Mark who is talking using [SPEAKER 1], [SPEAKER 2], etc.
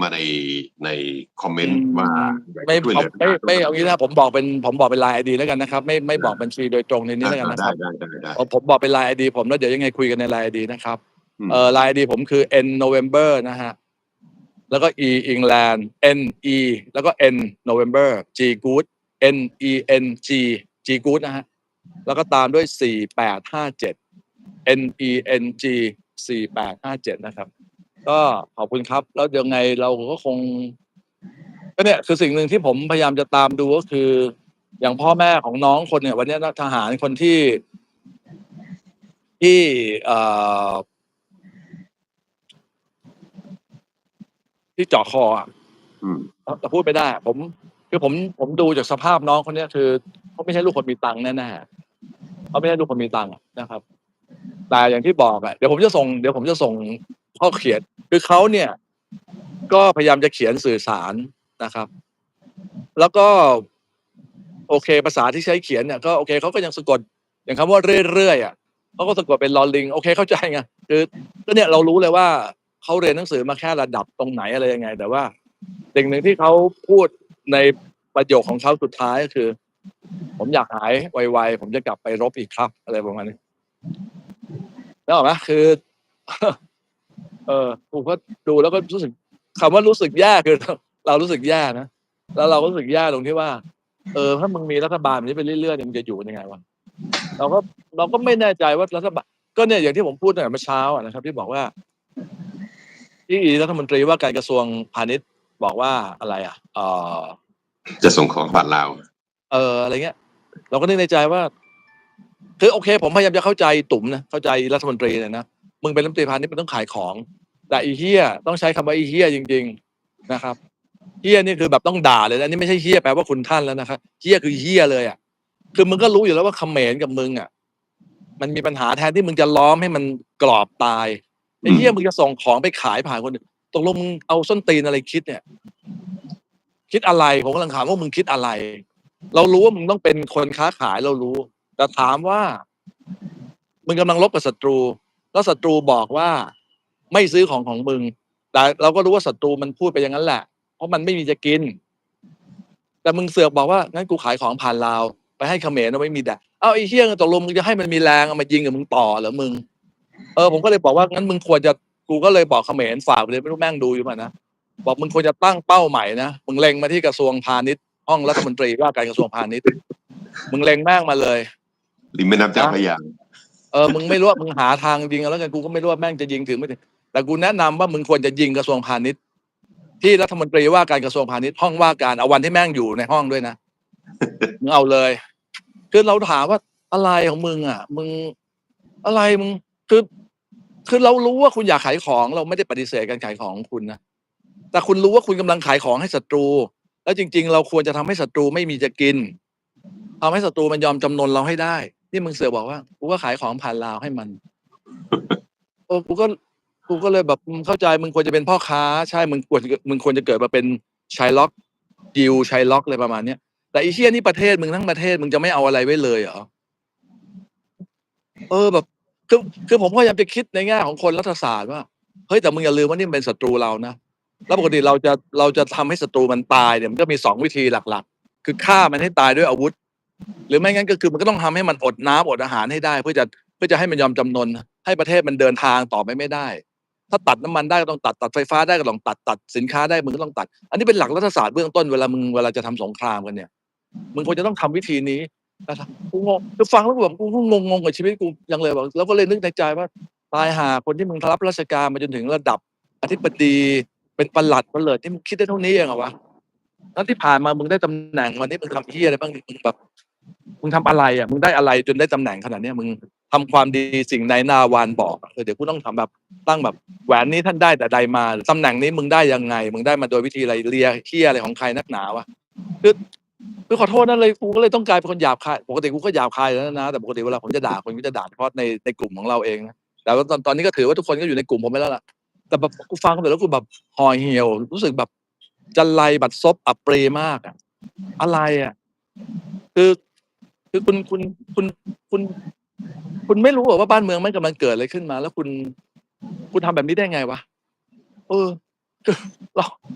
[SPEAKER 1] มาในในคอมเมน
[SPEAKER 2] อื
[SPEAKER 1] ต์
[SPEAKER 2] ม
[SPEAKER 1] ว่าอยาก
[SPEAKER 2] ไม่
[SPEAKER 1] จะช่วย
[SPEAKER 2] ผ
[SPEAKER 1] เห
[SPEAKER 2] ม
[SPEAKER 1] ลือ
[SPEAKER 2] ไม่ไม่เอางี้นะผมบอกเป็นผมบอกเป็นไลน์ไอดีแล้วกันนะครับ ไม่ไม่บอกบัญชีโดยตรงในนี้แล้วกันนะค
[SPEAKER 1] ได้
[SPEAKER 2] รับ
[SPEAKER 1] ได้ได้ได้
[SPEAKER 2] ผมผมบอกเป็นไลน์ไอดีผมแล้วเดี๋ยวยังไงคุยกันในไลน์ไอดีนะครับ
[SPEAKER 1] ม
[SPEAKER 2] เอ่อไลน์ไอดีผมคือ n November นะฮะแล้วก็ e England n e แล้วก็ n November g good n e n g g good นะฮะแล้วก็ตามด้วยสี่แปดห้าเจ็ด n e n g สี่แปดห้าเจ็ดนะครับ ก็ขอบคุณครับ แล้วยังไงเราก็คงก็เนี่ยคือสิ่งหนึ่งที่ผมพยายามจะตามดูก็คือ อย่างพ่อแม่ของน้องคนเนี่ย วันนี้นักทหารคนที่ ที่เอ่อที่เจาะคออะ
[SPEAKER 1] อืม
[SPEAKER 2] แต่พูดไม่ได้ ผม คือผมผมดูจากสภาพน้องคนเนี้ยคือเขาไม่ใช่ลูกคนมีตังค์แน่ๆเขาไม่ใช่ลูกคนมีตังค์อะนะครับ แต่อย่างที่บอกอะเดี๋ยวผมจะส่งเดี๋ยวผมจะส่ง ข้อเขียนคือเขาเนี่ยก็พยายามจะเขียนสื่อสารนะครับ แล้วก็โอเคภาษาที่ใช้เขียนเนี่ยก็โอเคเขาก็ยังสะกด อย่างคำว่าเรื่อยๆอะเขาก็สะกดเป็นลอลิง โอเคเข้าใจไงคือก็เนี่ยเรารู้เลยว่าเขาเรียนหนังสือมาแค่ระดับตรงไหนอะไรยังไง แต่ว่าสิ่งหนึ่งที่เขาพูดในประโยคของเขาสุดท้ายก็คือ ผมอยากหายไวๆผมจะกลับไปรบอีกครับ อะไรประมาณนี้แล้วออกไหมคือ เออผมก็ดูแล้วก็รู้สึกคำว่ารู้สึกแย่คือเรารู้สึกแย่นะแล้วเราก็รู้สึกแย่ตรงที่ว่า เออถ้ามึงมีรัฐบาลแบบนี้ไปเรื่อยๆเนี่ยมึงจะอยู่กันยังไงวะเราก็เราก็ไม่แน่ใจว่ารัฐบาลก็เนี่ยอย่างที่ผมพูดตั้งแต่เมื่อเช้าอะนะครับ ที่บอกว่า ที่รัฐมนตรีว่าการกระทรวงพาณิชย์บอกว่าอะไร อะเออ
[SPEAKER 1] จะส่งของผ่านลาว
[SPEAKER 2] เอออะไรเงี้ย เราก็นึกในใจว่า คือโอเค ผมพยายามจะเข้าใจตุ่มนะเข้าใจรัฐมนตรีเนี่ยนะ มึงเป็นรัฐมนตรีพาณิชย์มันต้องขายของ แต่อีเฮียต้องใช้คำว่าอีเฮียจริง ๆนะครับเฮียนี่คือแบบต้องด่าเลยนะนี่ไม่ใช่เฮียแปลว่าคุณท่านแล้วนะครับเฮียคือเฮียเลยอะคือมึงก็รู้อยู่แล้วว่าเขมรกับมึงอะ มันมีปัญหาแทนที่มึงจะล้อมให้มันกรอบตายไอ้เฮียมึงจะส่งของไปขายผ่านคนตกลงมึงเอาส้นตีนอะไรคิดเนี่ย คิดอะไรผมกำลังถามว่ามึงคิดอะไร เรารู้ว่ามึงต้องเป็นคนค้าขายเรารู้ แต่ถามว่า มึงกำลังลบกับศัตรู แล้วศัตรูบอกว่าไม่ซื้อของของมึง แต่เราก็รู้ว่าศัตรูมันพูดไปอย่างนั้นแหละ เพราะมันไม่มีจะกิน แต่มึงเสือกบอกว่างั้นกูขายของผ่านลาวไปให้เขมรเอาไม่มีแดกเอาไอ้เฮี้ยตกลงมึงจะให้มันมีแรงเอามายิงกับมึงต่อเหรอมึง เออผมก็เลยบอกว่างั้นมึงควรจะกูก็เลยบอกเขมรฝากไปเลยไม่รู้แม่งดูอยู่ป่ะนะบอกมึงควรจะตั้งเป้าใหม่นะมึงเล็งมาที่กระทรวงพาณิชย์ห้องรัฐมนตรีว่าการกระทรวงพาณิชย์มึงเล็งแม่งมาเลย
[SPEAKER 1] ริมแม่น้ำเจ้าพระยา
[SPEAKER 2] ออมึงไม่รู้ว่ามึงหาทางยิงเอาแล้วกันกูก็ไม่รู้ว่าแม่งจะยิงถึงไม่ถึงแต่กูแนะนำว่ามึงควรจะยิงกระทรวงพาณิชย์ ที่รัฐมนตรีว่าการกระทรวงพาณิชย์ห้องว่าการเอาวันที่แม่งอยู่ในห้องด้วยนะมึงเอาเลยคือเราถามว่าอะไรของมึงอะ มึงอะไรมึงคือคือเรารู้ว่าคุณอยากขายของเราไม่ได้ปฏิเสธการขายของของคุณนะแต่คุณรู้ว่าคุณกำลังขายของให้ศัตรู แล้วจริง ๆ เราควรจะทำให้ศัตรูไม่มีจะกินทำให้ศัตรูมันยอมจำนนเราให้ได้ นี่มึงเสือบอกว่ากูก็ขายของผ่านลาวให้มันเออกูก็กูก็เลยแบบมึงเข้าใจมึงควรจะเป็นพ่อค้า ใช่มึงควรมึงควรจะเกิดมาเป็นชายล็อกดิวชายล็อกอะไรประมาณเนี้ยแต่อีเชียนี่ประเทศมึงทั้งประเทศมึงจะไม่เอาอะไรไว้เลยเหรอเออแบบคือคือผมพยายามจะคิดในแง่ของคนรัฐศาสตร์ว่าเฮ้ยแต่มึงอย่าลืมว่านี่เป็นศัตรูเรานะแล้วปกติเราจะเราจะทำให้ศัตรูมันตายเนี่ยมันก็มีสองวิธีหลัก ๆ คือฆ่ามันให้ตายด้วยอาวุธ หรือไม่งั้นก็คือมันก็ต้องทำให้มันอดน้ำอดอาหารให้ได้ เพื่อจะเพื่อจะให้มันยอมจำนน ให้ประเทศมันเดินทางต่อไปไม่ได้ ถ้าตัดน้ำมันได้ก็ต้องตัดตัดไฟฟ้าได้ก็ต้องตัดตัดสินค้าได้มึงก็ต้องตัด อันนี้เป็นหลักรัฐศาสตร์เบื้องต้นเวลามึงเวลาจะทำสงครามกันเนี่ยมึงควรจะต้องทำวิธีนี้นะครับกูงงคือฟังแล้วแบบกูงงงกับชีวิตกูยังเลยบอกแล้วก็เลยนึกในใจว่าตายหาคนที่มึงรับราชการมาจนถึงระดับอธิบดีเป็นประหลัดประเลิดที่มึงคิดได้เท่านี้เองเหรอวะแล้วที่ผ่านมามึงได้ตำแหน่งวันนี้มึงทำเฮียอะไรบ้างมึงแบบ มึงทำอะไรอะมึงได้อะไรจนได้ตำแหน่งขนาดเนี้ยมึงทำความดีสิ่งในนาวานบอกเออเดี๋ยวกูต้องทำแบบตั้งแบบแหวนนี้ท่านได้แต่ใดมาตำแหน่งนี้มึงได้ยังไง มึงได้มาโดยวิธีอะไรเลียเคียอะไรของใครนักหนาวะคือคือขอโทษนั่นเลยกูก็เลยต้องกลายเป็นคนหยาบคายปกติกูก็หยาบคายแล้วนะแต่ปกติเวลาผมจะด่าคนก็จะด่าเฉพาะในในกลุ่มของเราเองนะแต่ว่าตอนตอนนี้ก็ถือว่าทุกคนก็อยู่ในกลุ่มผมไปแล้วล่ะแต่แบบกูฟังไปแล้วกูแบบห่อเหี่ยว รู้สึกแบบจะไลบัดซบอับเปรมากอะอะไรอะ คือ คือคุณคุณคุณคุณ คุณไม่รู้เหรอว่าบ้านเมืองมันกำลังเกิดอะไรขึ้นมา แล้วคุณ คุณทำแบบนี้ได้ไงวะเออคือเรา